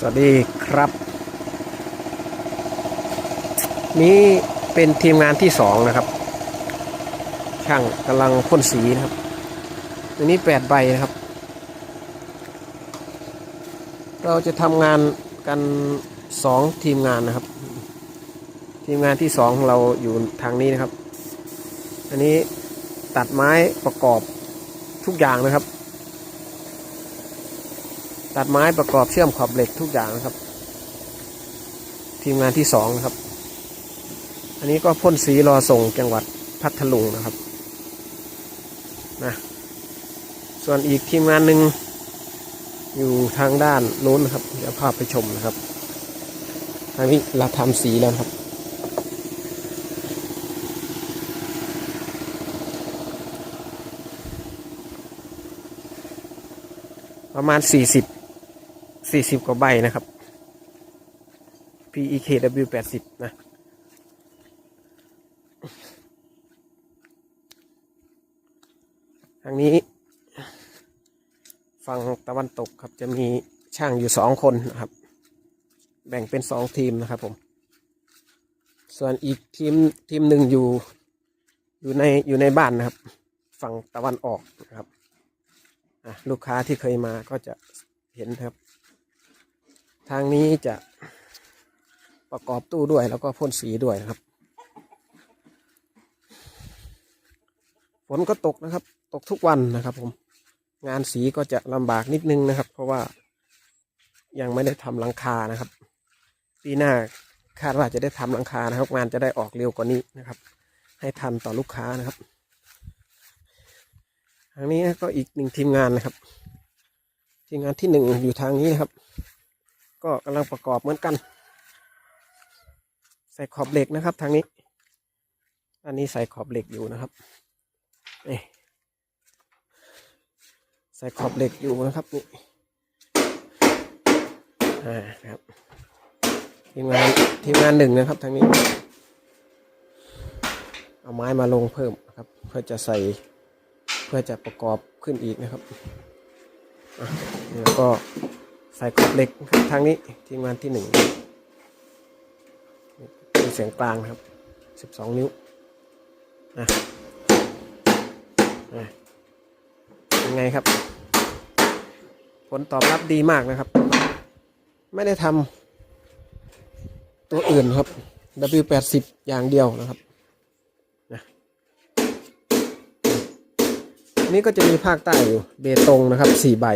สวัสดีครับ นี่เป็นทีมงานที่สองนะครับ ช่างกำลังพ่นสีนะครับอันนี้แปดใบนะครับ เราจะทำงานกันสองทีมงานนะครับ ทีมงานที่สองของเราอยู่ทางนี้นะครับ อันนี้ตัดไม้ประกอบทุกอย่างนะครับ ตัดไม้ประกอบเชื่อมขอบเหล็กทุกอย่างนะครับ ทีมงานที่สองนะครับ อันนี้ก็พ่นสีรอส่งจังหวัดพัทลุงนะครับนะส่วนอีกทีมงานหนึ่งอยู่ทางด้านนู้นนะครับเดี๋ยวพาไปชมนะครับทางนี้เราทำสีแล้วครับประมาณสี่ สี่สิบกว่าใบนะครับ PEKW แปดสิบนะทางนี้ ฝั่งตะวันตกครับจะมีช่างอยู่สองคนนะครับ แบ่งเป็นสองทีมนะครับผม ส่วนอีกทีมทีมหนึ่งอยู่อยู่ในอยู่ในบ้านนะครับ ฝั่งตะวันออกนะครับลูกค้าที่เคยมาก็จะเห็นครับ ทางนี้จะประกอบตู้ด้วยแล้วก็พ่นสีด้วยนะครับ ฝนก็ตกนะครับ ตกทุกวันนะครับ ผม งานสีก็จะลำบากนิดนึงนะครับ เพราะว่ายังไม่ได้ทำหลังคานะครับ ปีหน้าคาดว่าจะได้ทำหลังคานะครับ งานจะได้ออกเร็วกว่านี้นะครับ ให้ทันต่อลูกค้านะครับทางนี้ก็อีกหนึ่งทีมงานนะครับ ทีมงานที่หนึ่งอยู่ทางนี้นะครับ ก็กำลังประกอบเหมือนกัน ใส่ขอบเหล็กนะครับ ทางนี้ อันนี้ใส่ขอบเหล็กอยู่นะครับนี่ใส่ขอบเหล็กอยู่นะครับนี่อ่าครับทีมงานทีมงานหนึ่งนะครับทางนี้ เอาไม้มาลงเพิ่มครับ เพื่อจะใส่เพื่อจะประกอบขึ้นอีกนะครับแล้วก็ ใส่ขอบเหล็กนะครับทางนี้ทีมงานที่หนึ่งเป็นเสียงกลางนะครับสิบสองนิ้วนะอะยังไงครับ ผลตอบรับดีมากนะครับ ไม่ได้ทำตัวอื่นครับ W80 อย่างเดียวนะครับอันนี้ก็จะมีภาคใต้อยู่เบตงนะครับสี่ใบ